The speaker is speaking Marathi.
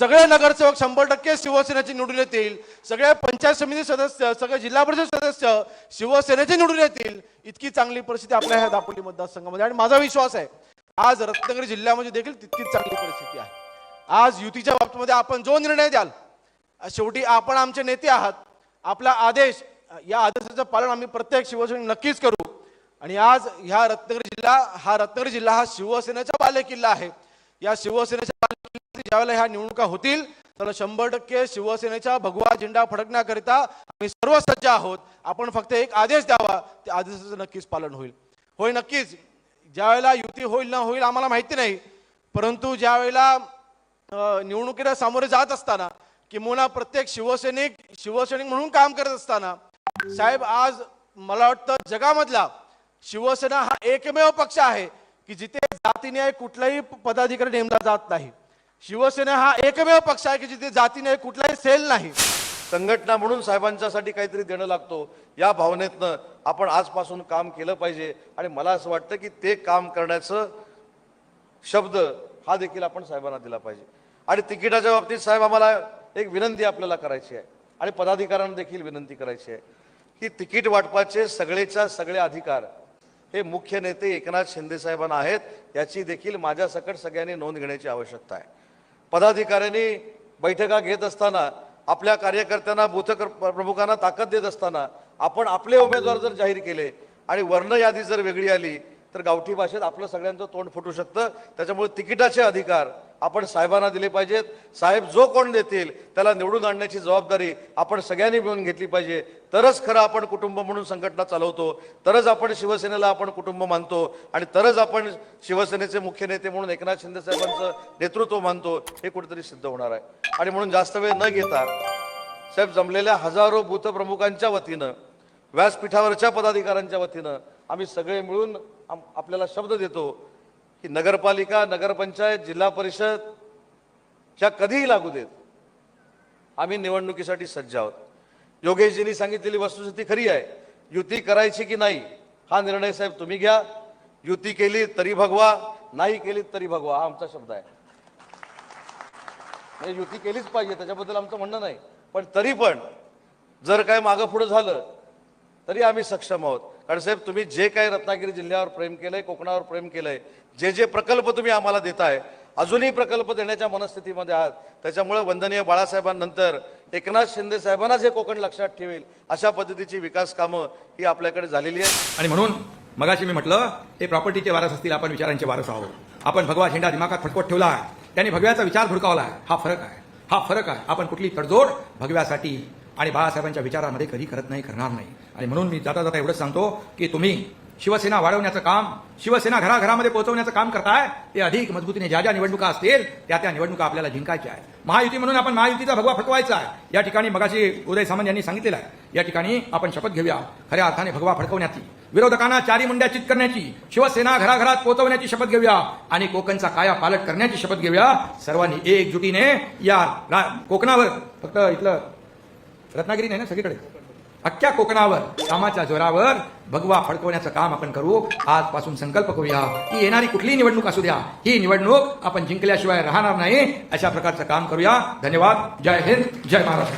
सगळे नगरसेवक शंभर टक्के शिवसेनेचे निवडून येतील. सगळे पंचायत समिती सदस्य सगळे जिल्हा परिषद सदस्य शिवसेनेचे निवडून येतील. इतकी चांगली परिस्थिती आपल्या ह्या दापोली मतदारसंघामध्ये. आणि माझा विश्वास आहे आज रत्नागिरी जिल्ह्यामध्ये देखील तितकीच चांगली परिस्थिती आहे. आज युतीच्या बाबतीमध्ये आपण जो निर्णय द्याल शेवटी आपण आमचे नेते आहात. आपला आदेश या आदेशाचं पालन आम्ही प्रत्येक शिवसेने नक्कीच करू. आणि आज ह्या रत्नागिरी जिल्हा हा रत्नागिरी जिल्हा हा शिवसेनेचा बालेकिल्ला आहे. या शिवसेनेच्या ज्यावेळेला ह्या निवडणुका होतील तर शंभर टक्के शिवसेनेचा भगवा झेंडा फडकण्याकरिता आम्ही सर्व सज्ज आहोत. आपण फक्त एक आदेश द्यावा त्या आदेशाचं नक्कीच पालन होईल. होय नक्कीच. ज्यावेळेला युती होईल ना होईल आम्हाला माहिती नाही. परंतु ज्यावेळेला निवडणुकीला सामोरे जात असताना किंवा प्रत्येक शिवसैनिक शिवसैनिक म्हणून काम करत असताना साहेब आज मला वाटतं जगामधला शिवसेना हा एकमेव पक्ष आहे की जिथे जातीने कुठलाही पदाधिकारी नेमला जात नाही. शिवसेना हा एकमेव पक्ष आहे की जिथे जातीने कुठलाही सेल नाही. संघटना म्हणून साहेबांच्यासाठी काहीतरी देणं लागतो. या भावनेतनं आपण आजपासून काम केलं पाहिजे. आणि मला असं वाटतं की ते काम करण्याचं शब्द हा देखील आपण साहेबांना दिला पाहिजे. आणि तिकिटाच्या बाबतीत साहेब आम्हाला एक विनंती आपल्याला करायची आहे. आणि पदाधिकाऱ्यांना देखील विनंती करायची आहे की तिकीट वाटपाचे सगळेच्या सगळे अधिकार हे मुख्य नेते एकनाथ शिंदे साहेबांना आहेत. याची देखील माझ्यासकट सगळ्यांनी नोंद घेण्याची आवश्यकता आहे. पदाधिकाऱ्यांनी बैठका घेत असताना आपल्या कार्यकर्त्यांना बूथ प्रमुखांना ताकद देत असताना आपण आपले उमेदवार जर जाहीर केले आणि वर्ण यादी जर वेगळी आली तर गावठी भाषेत आपलं सगळ्यांचं तोंड फुटू शकतं. त्याच्यामुळे तिकिटाचे अधिकार आपण साहेबांना दिले पाहिजेत. साहेब जो कोण देतील त्याला निवडून आणण्याची जबाबदारी आपण सगळ्यांनी मिळून घेतली पाहिजे. तरच खरं आपण कुटुंब म्हणून संघटना चालवतो तरच आपण शिवसेनेला आपण कुटुंब मानतो आणि तरच आपण शिवसेनेचे मुख्य नेते म्हणून एकनाथ शिंदे साहेबांचं नेतृत्व मानतो हे कुठेतरी सिद्ध होणार आहे. आणि म्हणून जास्त वेळ न घेता साहेब जमलेल्या हजारो बूथ प्रमुखांच्या वतीनं व्यासपीठावरच्या पदाधिकाऱ्यांच्या वतीनं आम्ही सगळे मिळून आपल्याला शब्द देतो की नगरपालिका नगरपंचायत जिल्हा परिषद च्या कधीही लागू देत. आम्ही निवडणुकीसाठी सज्ज आहोत. योगेशजींनी सांगितलेली वस्तुस्थिती खरी आहे. युती करायची की नाही हा निर्णय साहेब तुम्ही घ्या. युती केली तरी भगवा नाही केली तरी भगवा हा आमचा शब्द आहे. म्हणजे युती केलीच पाहिजे त्याच्याबद्दल आमचं म्हणणं नाही. पण तरी पण जर काय मागं पुढं झालं तरी आम्ही सक्षम आहोत. कारण साहेब तुम्ही जे काही रत्नागिरी जिल्ह्यावर प्रेम केलंय कोकणावर प्रेम केलंय जे जे प्रकल्प तुम्ही आम्हाला देताय अजूनही प्रकल्प देण्याच्या मनस्थितीमध्ये आहात. त्याच्यामुळे वंदनीय बाळासाहेबांनंतर एकनाथ शिंदे साहेबांना जे कोकण लक्षात ठेवेल. अशा पद्धतीची विकास कामं ही आपल्याकडे झालेली आहेत. आणि म्हणून मगाशी मी म्हटलं ते प्रॉपर्टीचे वारस असतील आपण विचारांचे वारस आहोत. आपण भगवा झेंडा दिमागात फटकवत ठेवला आहे. त्यांनी भगव्याचा विचार भुडकावला आहे. हा फरक आहे. हा फरक आहे. आपण कुठली तडजोड भगव्यासाठी आणि बाळासाहेबांच्या विचारामध्ये कधी करत नाही करणार नाही. आणि म्हणून मी जाता जाता एवढंच सांगतो की तुम्ही शिवसेना वाढवण्याचं काम शिवसेना घराघरामध्ये पोहोचवण्याचं काम करताय ते अधिक मजबूतीने ज्या ज्या निवडणुका असतील त्या त्या निवडणुका आपल्याला जिंकायच्या आहेत. महायुती म्हणून आपण महायुतीचा भगवा फडकवायचा आहे. या ठिकाणी मगाशी उदय सामंत यांनी सांगितलेलं आहे. या ठिकाणी आपण शपथ घेऊया खऱ्या अर्थाने भगवा फडकवण्याची. विरोधकांना चारी मुंड्याचित करण्याची शिवसेना घराघरात पोहोचवण्याची शपथ घेऊया आणि कोकणचा काया पालट करण्याची शपथ घेऊया. सर्वांनी एकजुटीने या कोकणावर फक्त इथलं रत्नागिरी नाही ना सगळीकडे? अख्ख्या कोकणावर कामाच्या जोरावर भगवा फडकवण्याचं काम आपण करू. आजपासून संकल्प करूया. की येणारी कुठलीही निवडणूक असू द्या. ही निवडणूक आपण जिंकल्याशिवाय राहणार नाही. अशा प्रकारचं काम करूया. धन्यवाद. जय हिंद. जय महाराष्ट्र.